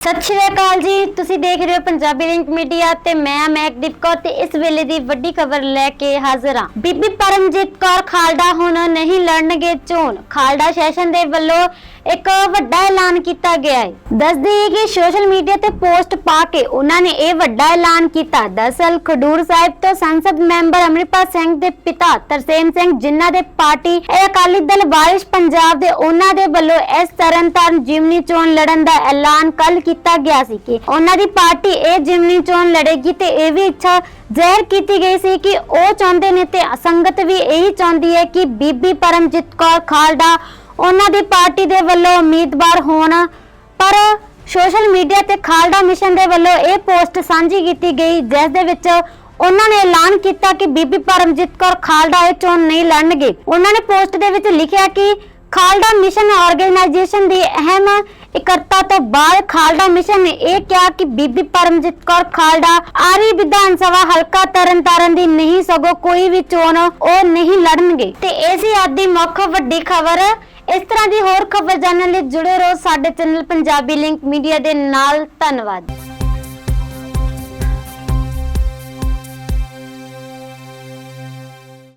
ਸਤਿ ਸ਼੍ਰੀ ਅਕਾਲ ਜੀ। ਤੁਸੀਂ ਦੇਖ ਰਹੇ ਹੋ ਪੰਜਾਬੀ ਲਿੰਕ ਮੀਡੀਆ ਤੇ ਮੈਂ ਮਹਿਕਦੀਪ ਕੌਰ ਤੇ ਇਸ ਵੇਲੇ ਦੀ ਵੱਡੀ ਖਬਰ ਲੈ ਕੇ ਹਾਜ਼ਰ ਹਾਂ। ਬੀਬੀ ਪਰਮਜੀਤ ਕੌਰ ਖਾਲੜਾ ਹੁਣ ਨਹੀਂ ਲੜਨਗੇ ਚੋਣ। ਖਾਲੜਾ ਸੈਸ਼ਨ ਦੇ ਵੱਲੋਂ ਇੱਕ ਵੱਡਾ ਐਲਾਨ ਕੀਤਾ ਗਿਆ ਹੈ। ਦੱਸ ਦਈਏ ਕਿ ਸੋਸ਼ਲ ਮੀਡੀਆ ਤੇ ਪੋਸਟ ਪਾ ਕੇ ਉਹਨਾਂ ਨੇ ਇਹ ਵੱਡਾ ਐਲਾਨ ਕੀਤਾ। ਦਰਅਸਲ ਖਡੂਰ ਸਾਹਿਬ ਤੋਂ ਸੰਸਦ ਮੈਂਬਰ ਅਮਰਿਪਾਲ ਸਿੰਘ ਦੇ ਪਿਤਾ ਤਰਸੇਮ ਸਿੰਘ ਜਿਨ੍ਹਾਂ ਦੇ ਪਾਰਟੀ ਇਹ ਅਕਾਲੀ ਦਲ ਵਾਰਿਸ ਪੰਜਾਬ ਦੇ ਉਹਨਾਂ ਦੇ ਵੱਲੋਂ ਇਸ ਤਰਨਤਾਰਨ ਜਿਮਨੀ ਚੋਣ ਲੜਨ ਦਾ ਐਲਾਨ ਕੱਲ ਕੀਤਾ ਗਿਆ ਸੀ ਕਿ ਉਹਨਾਂ ਦੀ ਪਾਰਟੀ ਇਹ ਜਿਮਨੀ ਚੋਣ ਲੜੇਗੀ ਤੇ ਇਹ ਵੀ ਇੱਛਾ ਜ਼ਾਹਿਰ ਕੀਤੀ ਗਈ ਸੀ ਕਿ ਉਹ ਚਾਹੁੰਦੇ ਨੇ ਤੇ ਸੰਗਤ ਵੀ ਇਹੀ ਚਾਹੁੰਦੀ ਹੈ ਕਿ ਬੀਬੀ ਪਰਮਜੀਤ ਕੌਰ ਖਾਲੜਾ ਉਹਨਾਂ ਦੀ ਪਾਰਟੀ ਦੇ ਵੱਲੋਂ ਉਮੀਦਵਾਰ ਹੋਣ। ਪਰ ਸੋਸ਼ਲ ਮੀਡੀਆ ਤੇ ਖਾਲਡਾ ਮਿਸ਼ਨ ਦੇ ਵੱਲੋਂ ਇਹ ਪੋਸਟ ਸਾਂਝੀ ਕੀਤੀ ਗਈ, ਜਿਸ ਦੇ ਵਿੱਚ ਉਹਨਾਂ ਨੇ ਐਲਾਨ ਕੀਤਾ ਕਿ ਬੀਬੀ ਪਰਮਜੀਤ ਕੌਰ ਖਾਲਡਾ ਇਹ ਚੋਣ ਨਹੀਂ ਲੜਨਗੇ। ਉਹਨਾਂ ਨੇ ਪੋਸਟ ਦੇ ਵਿੱਚ ਲਿਖਿਆ ਕਿ ਖਾਲੜਾ ਮਿਸ਼ਨ ਆਰਗੇਨਾਈਜੇਸ਼ਨ ਦੀ ਅਹਿਮ ਇਕੱਤਰਤਾ ਤੋਂ ਬਾਅਦ ਖਾਲੜਾ ਮਿਸ਼ਨ ਨੇ ਇਹ ਕਿਹਾ ਕਿ ਬੀਬੀ ਪਰਮਜੀਤ ਕੌਰ ਖਾਲਡਾ ਆਰੀ ਵਿਧਾਨ ਸਭਾ ਹਲਕਾ ਤਰਨਤਾਰਨ ਦੀ ਨਹੀਂ, ਸਗੋਂ ਕੋਈ ਵੀ ਚੋਣ ਉਹ ਨਹੀਂ ਲੜਨਗੇ। ਤੇ ਇਹ ਸੀ ਅੱਜ ਦੀ ਮੁੱਖ ਵੱਡੀ ਖਬਰ। ਇਸ ਤਰ੍ਹਾਂ ਦੀ ਹੋਰ ਖਬਰ ਜਾਣਨ ਲਈ ਜੁੜੇ ਰਹੋ ਸਾਡੇ ਚੈਨਲ ਪੰਜਾਬੀ ਲਿੰਕ ਮੀਡੀਆ ਦੇ ਨਾਲ। ਧੰਨਵਾਦ।